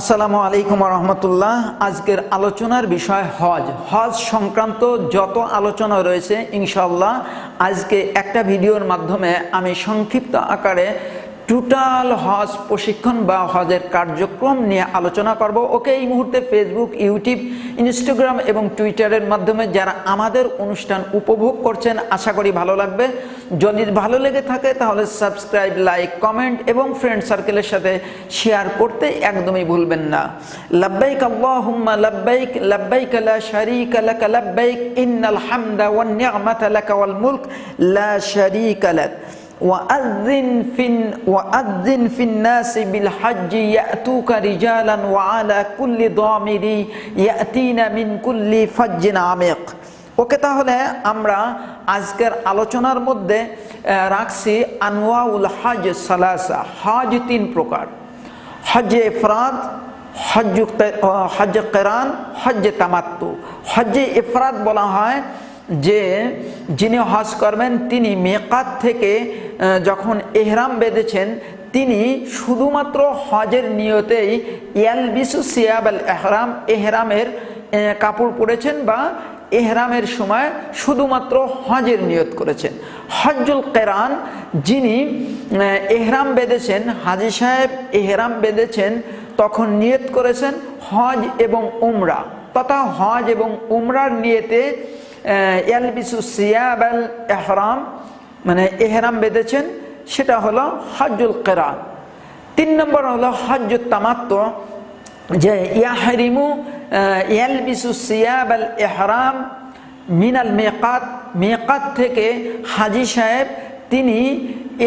আসসালামু আলাইকুম রহমতুল্লাহ আজকের আলোচনার বিষয় হজ। হজ সংক্রান্ত যত আলোচনা রয়েছে ইনশাল্লাহ আজকে একটা ভিডিওর মাধ্যমে আমি সংক্ষিপ্ত আকারে টোটাল হজ প্রশিক্ষণ বা হজের কার্যক্রম নিয়ে আলোচনা করব। ওকে, এই মুহূর্তে ফেসবুক ইউটিউব ইনস্টাগ্রাম এবং টুইটারের মাধ্যমে যারা আমাদের অনুষ্ঠান উপভোগ করছেন, আশা করি ভালো লাগবে। যদি ভালো লেগে থাকে তাহলে সাবস্ক্রাইব লাইক কমেন্ট এবং ফ্রেন্ড সার্কেলের সাথে শেয়ার করতে একদমই ভুলবেন না। লাব্বাইক আল্লাহুম্মা লাব্বাইক লাব্বাইক লা শারীকা লাক, লাব্বাইক ইন্নাল হামদা ওয়ান নি'মাতা লাক ওয়াল মুলক, লা শারীকা লাক। وأذن في وأذن في الناس بالحج يأتوك رجالا وعلى كل ضامر يأتين من كل فج عميق ওকে তাহলে আমরা আজকের আলোচনার মধ্যে আহ, রাখছি আনোয়াউল হজ সালাসা হজ তিন প্রকার হজে ইফরাদ হজ হজ কেরান হজ তামাত্তু হজে ইফরাদ বলা হয় যে যিনি হজ করবেন, তিনি মেকাত থেকে যখন এহরাম বেঁধেছেন, তিনি শুধুমাত্র হজের নিয়তেই ইয়ালবিসু সিয়াব আল এহরাম, এহরামের কাপড় পরেছেন বা এহরামের সময় শুধুমাত্র হজের নিয়ত করেছেন। হজ্জুল কেরান যিনি এহরাম বেঁধেছেন, হাজি সাহেব এহরাম বেঁধেছেন, তখন নিয়ত করেছেন হজ এবং উমরা। তথা হজ এবং উমরার নিয়তে ইয়ালবিসু এহরাম মানে এহরাম বেঁধেছেন, সেটা হলো হজ্জুল কেরান তিন নম্বর হলো হজ্জুল তামাত্ম যে ইয়াহরিমু ইয়ালবিসু সিয়াব আল এহরাম মিনাল মেকাত মেকাত থেকে হাজি সাহেব তিনি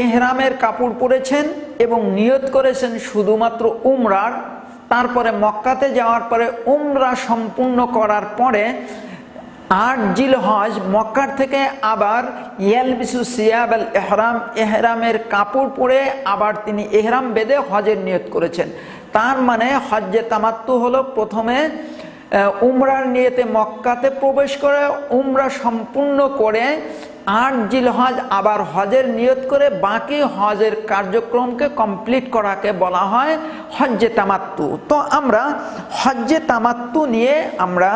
এহরামের কাপড় পরেছেন এবং নিয়ত করেছেন শুধুমাত্র উমরার, তারপরে মক্কাতে যাওয়ার পরে উমরা সম্পূর্ণ করার পরে আট জিল হজ মক্কার থেকে আবার ইয়ালবিসু সিয়াব আল এহরাম, এহরামের কাপড় পরে আবার তিনি এহরাম বেদে হজের নিয়ত করেছেন। তার মানে হজ্জে তামাত্তু হলো প্রথমে উমরার নিয়েতে মক্কাতে প্রবেশ করে, উমরা সম্পূর্ণ করে আট জিল হজ আবার হজের নিয়ত করে বাকি হজের কার্যক্রমকে কমপ্লিট করাকে বলা হয় হজ্জে তামাত্তু তো আমরা হজ্জে তামাত্তু নিয়ে আমরা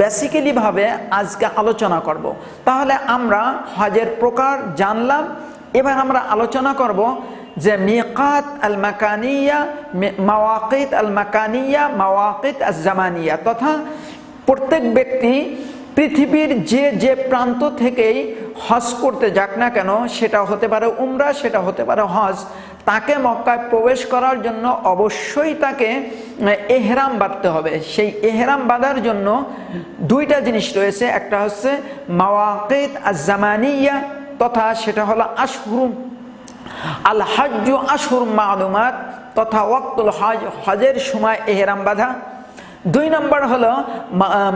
বেসিক্যালিভাবে আজকে আলোচনা করব। তাহলে আমরা হজের প্রকার জানলাম, এবার আমরা আলোচনা করব যে মিকাত আল মাকানিয়া মাওয়াকিত আল মাকানিয়া মাওয়াকিত আল জামানিয়া তথা প্রত্যেক ব্যক্তি পৃথিবীর যে যে প্রান্ত থেকেই হজ করতে যাক না কেন, সেটা হতে পারে উমরা, সেটা হতে পারে হজ। তাকে মক্কায় প্রবেশ করার জন্য অবশ্যই তাকে এহরাম বাঁধতে হবে। সেই এহরাম বাঁধার জন্য দুইটা জিনিস রয়েছে। একটা হচ্ছে মাওয়াকিত আজামানিয়া তথা সেটা হলো আশহুরুম আল হজ্জু আশুর মালুমাত তথা ওয়াক্তুল হজ, হজের সময় এহরাম বাঁধা। দুই নম্বর হলো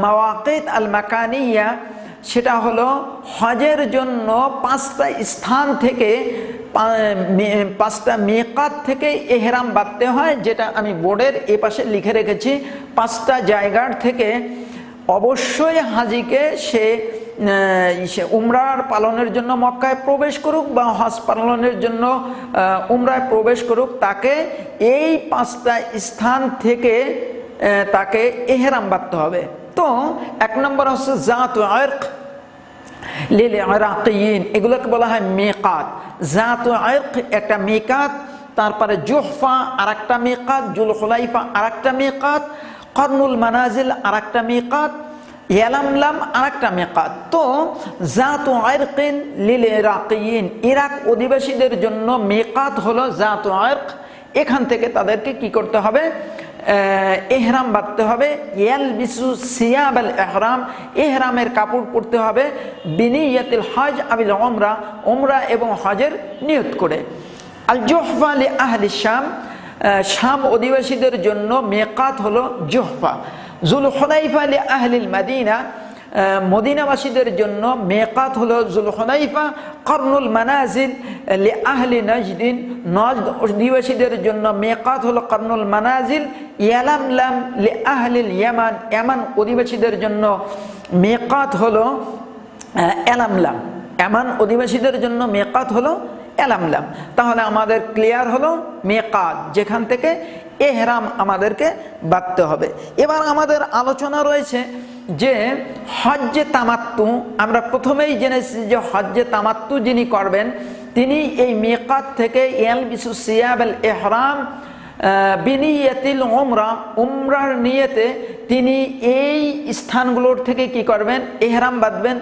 মাওয়াকিত আল মাকানিয়া সেটা হলো হজের জন্য পাঁচটা স্থান থেকে পাঁচটা মেকাত থেকে এহরাম বাঁধতে হয়, যেটা আমি বোর্ডের এ পাশে লিখে রেখেছি। পাঁচটা জায়গার থেকে অবশ্যই হাজিকে সে সে উমরার পালনের জন্য মক্কায় প্রবেশ করুক বা হজ পালনের জন্য উমরায় প্রবেশ করুক, তাকে এই পাঁচটা স্থান থেকে তাকে এহেরাম বাঁধতে হবে। তো এক নম্বর হচ্ছে জাত আর্ক। লিল ইরাকিয়িন, এগুলোকে বলা হয় মেকাত। জাত আর্ক একটা মেকাত, তারপরে জুহফা আর একটা মেকাত জুল খুলাইফা আর একটা মেকাত, কর্নুল মানাজিল আর একটা মেকাত, ইয়ালামলাম আর একটা মেকাত। তো জাত আর্কিন লিল ইরাকিয়িন, ইরাক অধিবাসীদের জন্য মেকাত হলো জাত আর্ক। এখান থেকে তাদেরকে কি করতে হবে? এহরাম বাঁধতে হবে। ইয়াল বিসু সিয়াব আল এহরাম, এহরামের কাপড় পরতে হবে। বিনি বিনিয়াতিল হজ আবিল ওমরা ওমরা এবং হজের নিয়ত করে। আল জোহফা আলী আহলি শাম শাম অধিবাসীদের জন্য মেকাত হলো জোহফা। জুল হনাইফা আলী আহলিল মাদিনা মদিনাবাসীদের জন্য মেকাত হলো জুল হনাইফা কর্নুল মানাজিল আহলি নজদিন। নজদ অধিবাসীদের জন্য মেকাত হলো কর্নুল মানাজিল ইয়ালামলাম লি আহলিল ইয়ামান। ইয়ামান অধিবাসীদের জন্য মেকাত হলো এলামলাম এমান অধিবাসীদের জন্য মেকাত হলো এলামলাম তাহলে আমাদের ক্লিয়ার হলো মেকাত, যেখান থেকে এহরাম আমাদেরকে বাঁধতে হবে। এবার আমাদের আলোচনা রয়েছে যে হজ্জে তামাত্তু, আমরা প্রথমেই জেনেছি যে হজ্জে তামাত্তু যিনি করবেন, তিনি এই মেকাত থেকে এল বিসু সিয়াবেল এহরাম বিনিয়তিল ওমরা উমরার নিয়েতে তিনি এই স্থানগুলোর থেকে কি করবেন? এহরাম বাঁধবেন।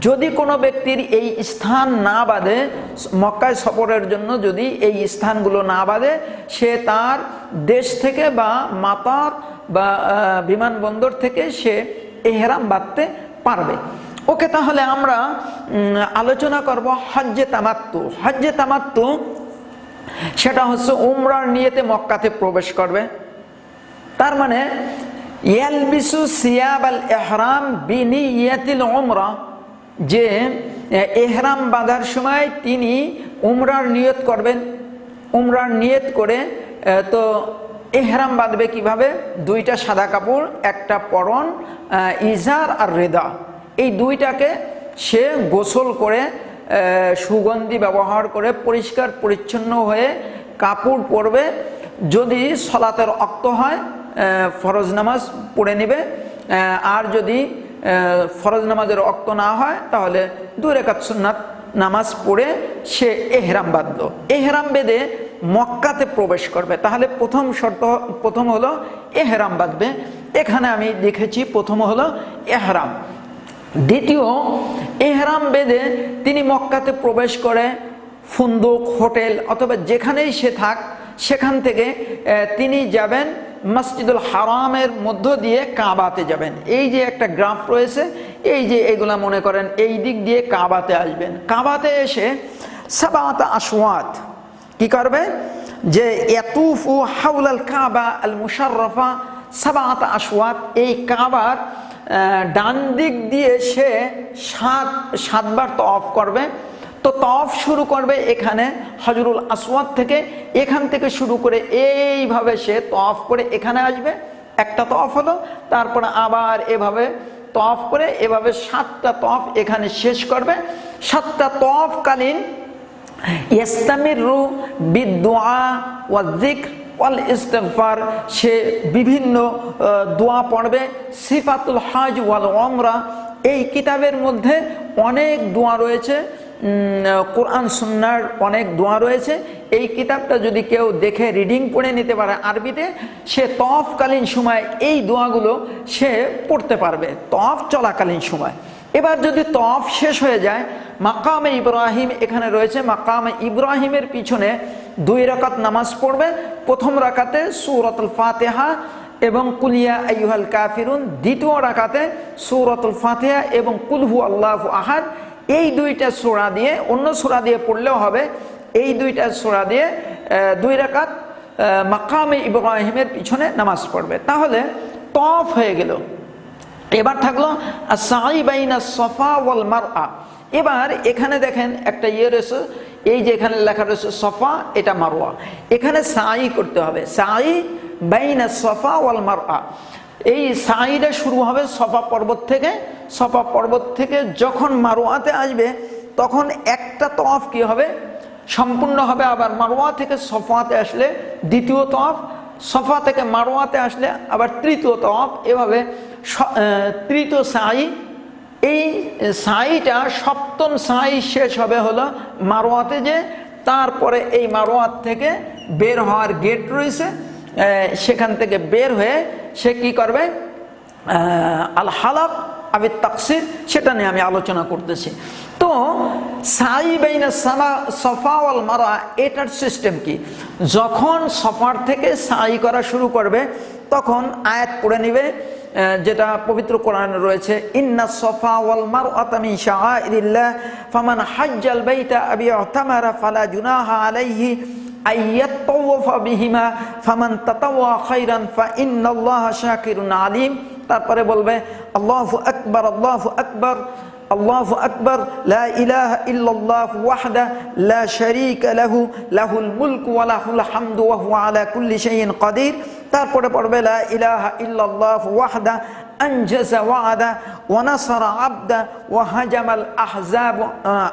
যদি কোনো ব্যক্তির এই স্থান না বাঁধে, মক্কায় সফরের জন্য যদি এই স্থানগুলো না বাঁধে, সে তার দেশ থেকে বা মাতার বা বিমানবন্দর থেকে সে এহরাম বাঁধতে পারবে। ওকে তাহলে আমরা আলোচনা করব হজ্জে তামাত্তু। হজ্জে তামাত্তু সেটা হচ্ছে উমরার নিয়েতে মক্কাতে প্রবেশ করবে। তার মানে এহরাম উমরা, যে এহরাম বাঁধার সময় তিনি উমরার নিয়ত করবেন। উমরার নিয়ত করে তো এহরাম বাঁধবে কীভাবে? দুইটা সাদা কাপড়, একটা পরন ইজার আর রেদা। এই দুইটাকে সে গোসল করে সুগন্ধি ব্যবহার করে পরিষ্কার, পরিচ্ছন্ন হয়ে কাপড় পরবে। যদি সলাতের অক্ত হয় ফরজ নামাজ পড়ে নেবে। আর যদি ফরজ নামাজের অক্ত না হয়, তাহলে দুই রেখাত নামাজ পড়ে সে এহরাম বাঁধল এহরাম বেঁধে মক্কাতে প্রবেশ করবে। তাহলে প্রথম শর্ত, প্রথম হলো এহরাম বাঁধবে। এখানে আমি দেখেছি প্রথম হলো এহরাম। দ্বিতীয়, এহরাম বেঁধে তিনি মক্কাতে প্রবেশ করে ফুন্দুক, হোটেল অথবা যেখানেই সে থাক, সেখান থেকে তিনি যাবেন মসজিদুল হারামের মধ্য দিয়ে কাবাতে যাবেন। এই যে একটা গ্রাফ রয়েছে, এই যে এগুলা মনে করেন, এই দিক দিয়ে কাবাতে আসবেন। কাবাতে এসে সাবাত আসওয়াত কি করবে? যে এতুফু হাউলাল কাবা আল মুশাররফা সাবাত আসওয়াত এই কাবার ডান দিক দিয়ে সে সাত, সাতবার তফ করবে। তো তফ শুরু করবে এখানে হজরুল আসওয়াদ থেকে। এখান থেকে শুরু করে এইভাবে সে তফ করে এখানে আসবে। একটা তফ হলো, তারপরে আবার এভাবে তফ করে এভাবে সাতটা তফ এখানে শেষ করবে। সাতটা তফকালীন ইস্তামিরু বিদুয়া ওয়া যিকর ওয়াল ইস্তেগফার, সে বিভিন্ন দোয়া পড়বে। সিফাতুল হাজ ওয়াল ওমরা এই কিতাবের মধ্যে অনেক দোয়া রয়েছে। কোরআন, সুন্নার অনেক দোয়া রয়েছে। এই কিতাবটা যদি কেউ দেখে রিডিং পড়ে নিতে পারে আরবিতে, সে তফকালীন সময় এই দোয়াগুলো সে পড়তে পারবে। তফ চলাকালীন সময়। এবার যদি তফ শেষ হয়ে যায়, মাকামে ইব্রাহিম এখানে রয়েছে। মাকামে ইব্রাহিমের পিছনে দুই রাকাত নামাজ পড়বে। প্রথম রাকাতে সুরতুল ফাতেহা এবং কুলিয়া আইহাল কাফিরুন। দ্বিতীয় রাকাতে সুরতুল ফাতেহা এবং কুলহু আল্লাহ আহাদ। এই দুইটা সোড়া দিয়ে, অন্য সোড়া দিয়ে পড়লেও হবে। এই দুইটা সোড়া দিয়ে দুই রাকাত মাকামে ইব্রাহিমের পিছনে নামাজ পড়বে। তাহলে তফ হয়ে গেল। এবার থাকল সাই বাইনা সফা ওয়াল মার এবার এখানে দেখেন একটা ইয়ে রয়েছে, এই যে এখানে লেখা রয়েছে, সফা, এটা মারোয়া এখানে সাই করতে হবে সাই বাইনা সফা ওয়াল মার এই সাইটা শুরু হবে সফা পর্বত থেকে, সফা পর্বত থেকে যখন মারোয়াতে আসবে, তখন একটা তফ কি হবে? সম্পূর্ণ হবে আবার মারোয়া থেকে সফাতে আসলে দ্বিতীয় তফ, সফা থেকে মারোয়াতে আসলে আবার তৃতীয় তফ, এভাবে তৃতীয় সাই, এই সাইটা সপ্তম সাই শেষ হবে হলো মারোয়াতে যে, তারপরে এই মারোয়াত থেকে বের হওয়ার গেট রয়েছে সেখান থেকে বের হয়ে সে কি করবে? আল হালাক আবির তাকসির, সেটা নিয়ে আমি আলোচনা করতেছি। তো সাই বেইনা সামা সফা ওয়াল মারা, এটার সিস্টেম কি? যখন সফার থেকে সাই করা শুরু করবে, তখন আয়াত পড়ে নিবে যেটা পবিত্র কোরআন রয়েছে, ইন্না সফা ওয়াল মারআতা মিন শাআইরিল্লাহ, ফামান হাজ্জাল বাইতা আবি উতামারা ফালা জুনাহা আলাইহি আইয়াতাওয়াফা বিহিমা, ফামান তাতাওয়া খাইরান ফা ইন্নাল্লাহা শাকিরুন আলিম। তারপরে বলবে, আল্লাহু আকবার আল্লাহু আকবার। আল্লাহ আকবর কদির তারপরে পড়বে লা ইলাহা ইল্লাল্লাহ ওয়াহদা أنجز وعدا ونصر عبدا وهجم الأحزاب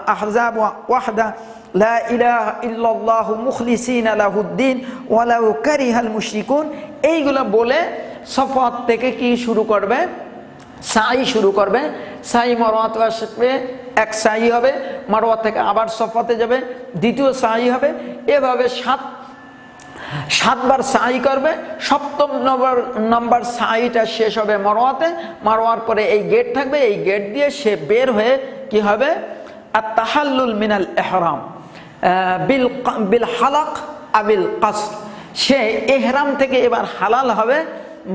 أحزاب وحدا لا إله إلا الله مخلصين له الدين ولو كره المشركون এইগুলো বলে সফাত থেকে কি শুরু করবে সাই শুরু করবে সাই মরোয়াতে আসবে এক সাই হবে মারোয়া থেকে আবার সফাতে যাবে, দ্বিতীয় সাই হবে, এভাবে সাত, সাতবার সাই করবে, সপ্তম নম্বর নম্বর সাইটা শেষ হবে মারোয়াতে মারোয়ার পরে এই গেট থাকবে, এই গেট দিয়ে সে বের হয়ে কি হবে? আর তাহাল্লুল মিনাল এহরাম বিল বিল হালাক আবিল কাস সে এহরাম থেকে এবার হালাল হবে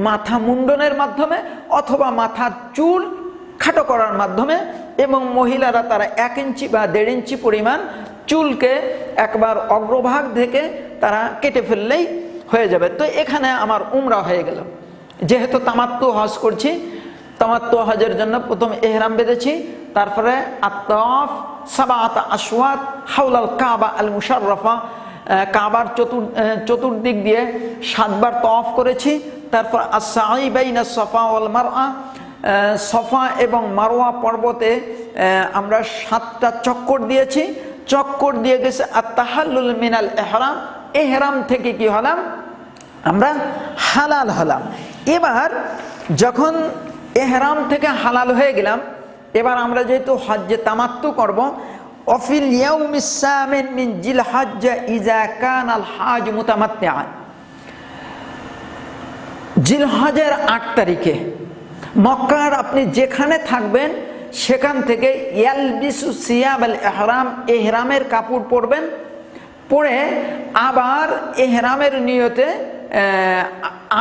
মাথা মুন্ডনের মাধ্যমে অথবা মাথার চুল খাটো করার মাধ্যমে এবং মহিলারা তারা এক ইঞ্চি বা দেড় ইঞ্চি পরিমাণ চুলকে একবার অগ্রভাগ থেকে তারা কেটে ফেললেই হয়ে যাবে। তো এখানে আমার উমরা হয়ে গেল। যেহেতু তামাত্তু হজ করছি, তামাত্তু হজের জন্য প্রথম এহরাম বেঁধেছি, তারপরে আত্মফ সাবাত আসওয়াত হাউলাল কাবা আল মুশাররফা কাবার চতুর চতুর্দিক দিয়ে সাতবার তফ করেছি, তারপর আসাই বাইনা সফা ওয়াল মারআ সফা এবং মারোয়া পর্বতে আমরা সাতটা চক্কর দিয়েছি। চক্কর দিয়ে গেছে আর তাহাল্লুল মিনাল এহরাম। এহরাম থেকে কি হলাম? আমরা হালাল হলাম। এবার যখন এহরাম থেকে হালাল হয়ে গেলাম, এবার আমরা যেহেতু হজ্জে তামাত্তু করব, অফিল ইয়াউমিসামিন মিন জিল হজ্জ ইজা কান আল হাজ মুতামাত্তিআন জিলহজের আট তারিখে মক্কার আপনি যেখানে থাকবেন, সেখান থেকে ইয়ালবিসু সিয়াব এহরাম, এহরামের কাপড় পরবেন, পরে আবার এহরামের নিয়তে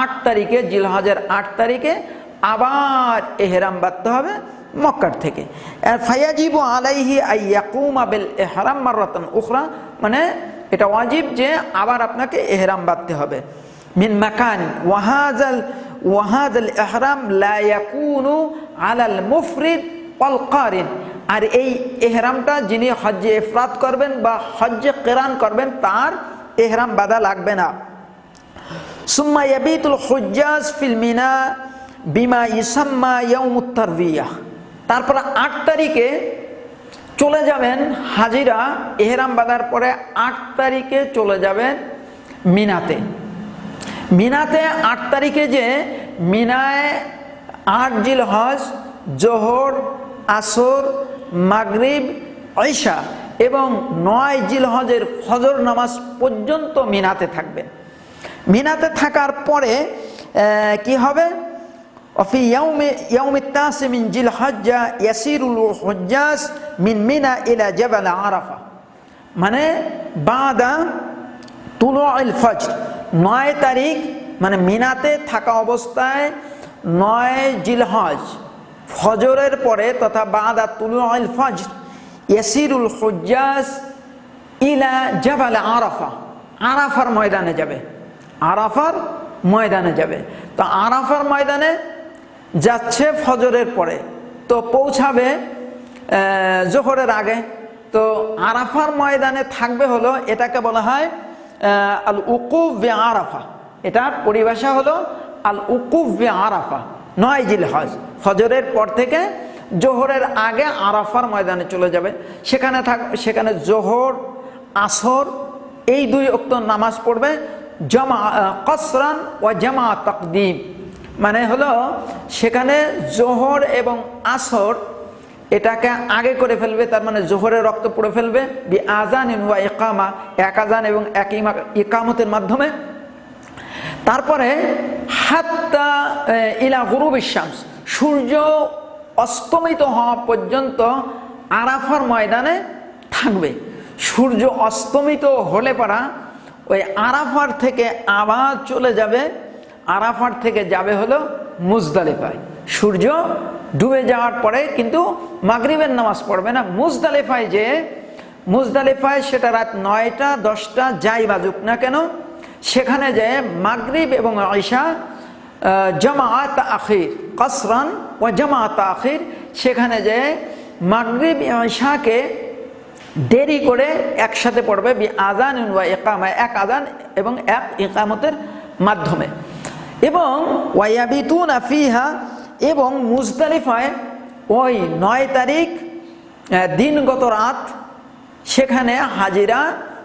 আট তারিখে, জিলহজের আট তারিখে আবার এহরাম বাঁধতে হবে মক্কার থেকে। ফায়াজিব আলাইহি আইয়াকুম আবেল এহরাম মাররাতান উখরা মানে এটা ওয়াজিব যে আবার আপনাকে এহরাম বাঁধতে হবে। মিন মাকান, ওয়াহাজাল ওয়াহাজাল এহরাম লা ইয়াকুনু আলাল মুফরিদ ওয়াল কারিন আর এই এহরামটা যিনি হজ্জে ইফরাত করবেন বা হজ্জে কেরান করবেন, তার এহরাম বাধা লাগবে না। সুম্মা ইয়াবিতুল হুজ্জাজ ফিল মিনা বিমা ইসাম্মা ইয়াউমুত তারবিয়া তারপর আট তারিখে চলে যাবেন হাজিরা এহরাম বাঁধার পরে আট তারিখে চলে যাবেন মিনাতে। মিনাতে আট তারিখে যে মিনায় আট জিল হজ জোহর আসর মাগরিব ঐশা এবং নয় জিল হজের ফজর নামাজ পর্যন্ত মিনাতে থাকবেন মিনাতে থাকার পরে কি হবে وفي يوم يوم التاسع من ذي الحجة يسير الحجاج من منى إلى جبل عرفة মানে বাদা তুলো ফজর নয় তারিখ মানে মিনাতে থাকা অবস্থায় নয় জিলহজ, ফজরের পরে তথা বাদা তুলু আল ফজর, ইয়াসিরুল হুজ্জাজ ইলা জাবাল আরাফা। আরাফার ময়দানে যাবে। আরাফার ময়দানে যাবে। তো আরাফার ময়দানে যাচ্ছে ফজরের পরে। তো পৌঁছাবে জোহরের আগে। তো আরাফার ময়দানে থাকবে হলো এটাকে বলা হয় আল উকুফ আরাফা। এটার পরিভাষা হলো আল উকুফ আরাফা। নয় জিল হজ হজরের পর থেকে জোহরের আগে আরাফার ময়দানে চলে যাবে। সেখানে থাক, সেখানে জোহর, আসর, এই দুই অক্ত নামাজ পড়বে। জমা, কসরান ও জামা তকদিম। মানে হলো সেখানে জোহর এবং আসর এটাকে আগে করে ফেলবে, তার মানে জোহরের রক্ত পড়ে ফেলবে। বি আজান ইনওয়া ইকামা, এক আজান এবং এক ইকামতের মাধ্যমে। তারপরে হাত্তা ইলা গুরু বিশ্বাস সূর্য অস্তমিত হওয়া পর্যন্ত আরাফার ময়দানে থাকবে। সূর্য অস্তমিত হলে পারা ওই আরাফার থেকে আবার চলে যাবে। আরাফার থেকে যাবে হলো মুজদালিফায়। সূর্য ডুবে যাওয়ার পরে কিন্তু মাগরিবের নামাজ পড়বে না। মুজদালিফায় যে, মুজদালিফায় সেটা রাত নয়টা, দশটা, যাই বাজুক না কেন, সেখানে যে মাগরিব এবং আয়সা জামাত আখির, কসরান ও জামাত আখির, সেখানে যে মাগরিব আয়সাকে দেরি করে একসাথে পড়বে, বি আজান ওয়া একামায় এক আজান এবং এক একামতের মাধ্যমে। এবং ওয়াইয়াবিতুন আফিহা এবং মুজদালিফায় ওই নয় তারিখ দিনগত রাত সেখানে হাজিরা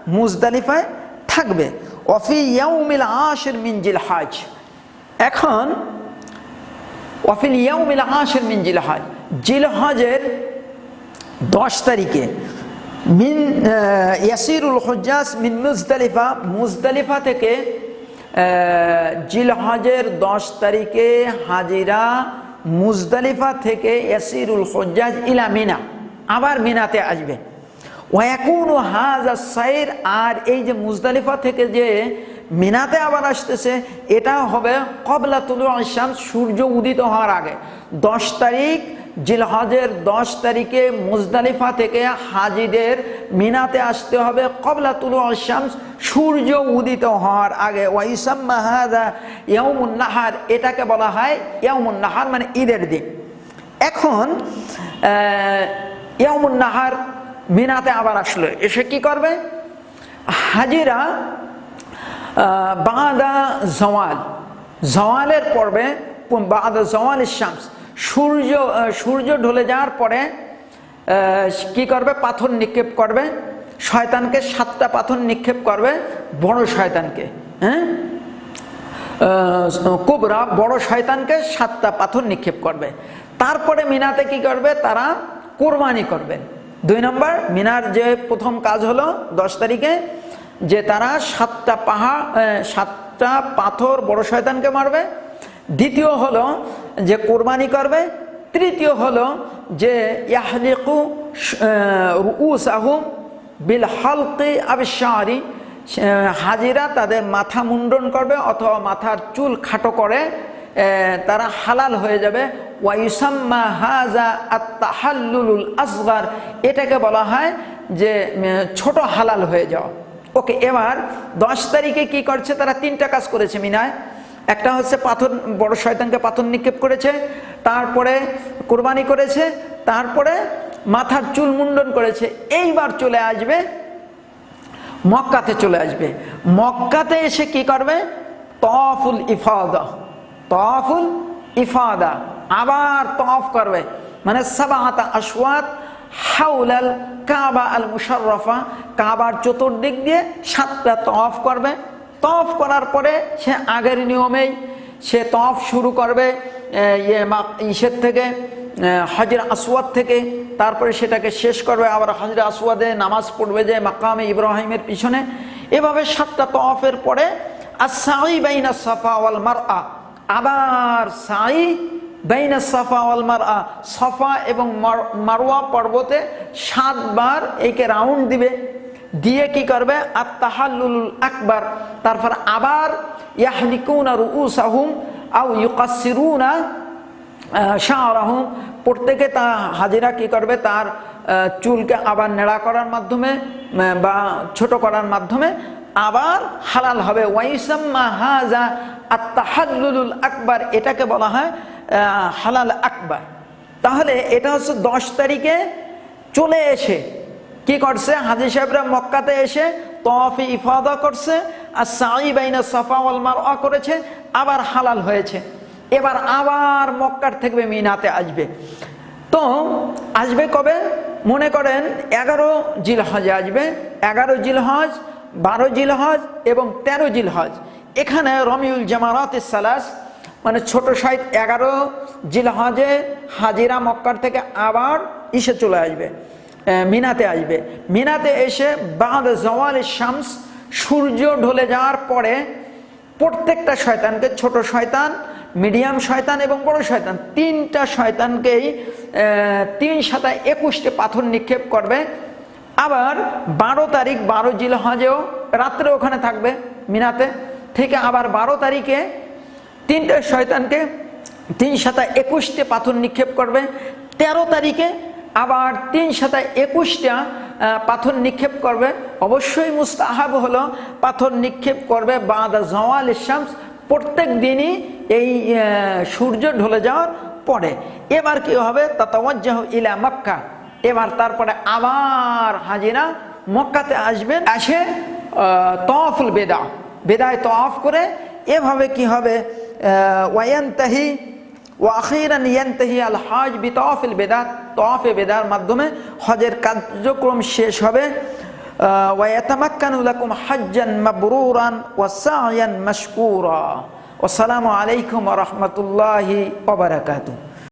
মুজদালিফায় থাকবে। অফি ইয়াউমিল আশির মিনজিল হাজ এখন অফিল ইয়াউমিল আশির মিনজিল হাজ জিল হজের দশ তারিখে মিন ইয়াসিরুল হজ্জাস মিন মুজদালিফা মুজদালিফা থেকে জিল জিলহজের দশ তারিখে হাজিরা মুজদালিফা থেকে ইয়াসিরুল হজ্জাজ ইলা মিনা। আবার মিনাতে আসবে। ওয়াকুন হাজ সাইর, আর এই যে মুজদালিফা থেকে যে মিনাতে আবার আসতেছে, এটা হবে কবলা তুলু আসাম সূর্য উদিত হওয়ার আগে। দশ তারিখ জিলহজের দশ তারিখে মুজদালিফা থেকে হাজিদের মিনাতে আসতে হবে কবলা তুলু আসাম সূর্য উদিত হওয়ার আগে ওয়াইসাম মাহাদা ইয়ামুন নাহার, এটাকে বলা হয় ইয়ামুন নাহার মানে ঈদের দিন। এখন ইয়ামুন নাহার মিনাতে আবার আসলো, এসে কি করবে? হাজিরা বাদা জওয়াল। জওয়ালের পর্বে, বাদা জওয়াল শামস। সূর্য সূর্য ঢলে যাওয়ার পরে কি করবে? পাথর নিক্ষেপ করবে। শয়তানকে সাতটা পাথর নিক্ষেপ করবে, বড় শয়তানকে হ্যাঁ? কোবরা, বড় শয়তানকে সাতটা পাথর নিক্ষেপ করবে। তারপরে মিনাতে কি করবে? তারা কোরবানি করবে। দুই নম্বর, মিনার যে প্রথম কাজ হলো দশ তারিখে, যে তারা সাতটা পাহাড় সাতটা পাথর বড় শয়তানকে মারবে। দ্বিতীয় হলো যে কোরবানি করবে। তৃতীয় হলো যে ইয়াহলিকু রুউস আহুম বিল হালকি আবিশারি। হাজিরা তাদের মাথা মুন্ডন করবে অথবা মাথার চুল খাটো করে তারা হালাল হয়ে যাবে। ওয়াইসাম্মা হাজা আত্তাহাল্লুল আসগার। এটাকে বলা হয় যে ছোট হালাল হয়ে যাওয়া। ওকে, এবার দশ তারিখে কি করছে? তারা তিনটা কাজ করেছে মিনায়। একটা হচ্ছে পাথর, বড় শয়তানকে পাথর নিক্ষেপ করেছে, তারপরে কোরবানি করেছে, তারপরে মাথার চুল মুন্ডন করেছে, এইবার চলে আসবে, মক্কাতে চলে আসবে। মক্কাতে এসে কি করবে? তফুল ইফাদা তফুল ইফাদা, আবার তফ করবে। মানে সাবাহাতা আশওয়াত হাউলাল কাবা আল মুশাররফা, কাবার চতুর্দিক দিয়ে সাতটা তফ করবে। তফ করার পরে সে আগের নিয়মেই সে তফ শুরু করবে ইয়ে ইসের থেকে হাজির আসওয়াদ থেকে। তারপরে সেটাকে শেষ করবে, আবার হাজির আসওয়াদে নামাজ পড়বে যে মাকামে ইব্রাহিমের পিছনে। এভাবে সাতটা তফের পরে আর সাই বাইনা সাফা ওয়াল মার আবার সাই বাইনা সাফা ওয়াল মার সাফা এবং মার- মারওয়া পর্বতে সাতবার একে রাউন্ড দিবে। দিয়ে কি করবে? আর তাহাল্লুল আকবার। তারপর আবার ইউকাসিরুনা শাহরাহুম। প্রত্যেকে তা হাজিরা কি করবে? তার চুলকে আবার নেড়া করার মাধ্যমে বা ছোট করার মাধ্যমে আবার হালাল হবে। ওয়াইসাম্মা হাজা আত্মাহাল্লুল আকবার। এটাকে বলা হয় হালাল আকবার। তাহলে এটা হচ্ছে দশ তারিখে চলে এসে কি করছে? হাজি সাহেবরা মক্কাতে এসে তফি ইফাদা করছে, আর সাই বাইনা সাফা ওয়াল মারওয়া করেছে, আবার হালাল হয়েছে। এবার আবার মক্কার থেকে মিনাতে আসবে। তো আসবে কবে? মনে করেন এগারো জিলহজে আসবে। এগারো জিলহজ, বারো জিল হজ এবং তেরো জিল হজ এখানে রমিউল জামারাত সালাস মানে ছোট সাইট এগারো জিলহজে হাজিরা মক্কার থেকে আবার ইসে চলে আসবে। মিনাতে আসবে। মিনাতে এসে বাদ জওয়াল শামস, সূর্য ঢলে যাওয়ার পরে প্রত্যেকটা শয়তানকে, ছোট শয়তান, মিডিয়াম শয়তান এবং বড় শয়তান, তিনটা শয়তানকেই তিন সাতায় একুশটি পাথর নিক্ষেপ করবে। আবার বারো তারিখ, বারো জিলহজেও রাত্রে ওখানে থাকবে মিনাতে। থেকে আবার বারো তারিখে তিনটে শয়তানকে তিন সাতায় একুশটি পাথর নিক্ষেপ করবে। তেরো তারিখে আবার তিন সাতায় একুশটা পাথর নিক্ষেপ করবে। অবশ্যই মুস্তাহাব হলো, পাথর নিক্ষেপ করবে বাদা জওয়াল শামস। প্রত্যেক দিনই এই সূর্য ঢলে যাওয়ার পরে। এবার কি হবে? তাতাওয়াজ্জাহ ইলা মক্কা। এবার তারপরে আবার হাজিরা মক্কাতে আসবেন আসে তফুল বেদা। বেদায় তফ করে এভাবে কি হবে? ওয়ায়ান্তাহি ও আখিরান ইয়ান্তাহি আল হাজ বিতফিল বেদাত। তফে বেদার মাধ্যমে হজের কার্যক্রম শেষ হবে। ওয়াতামাক্কানুলাকুম হজ্জান মাবরুরান ওয়াসায়ান মাশকুরা। আসসালামু আলাইকুম রহমতুল্লাহি ওবরাকাতুহ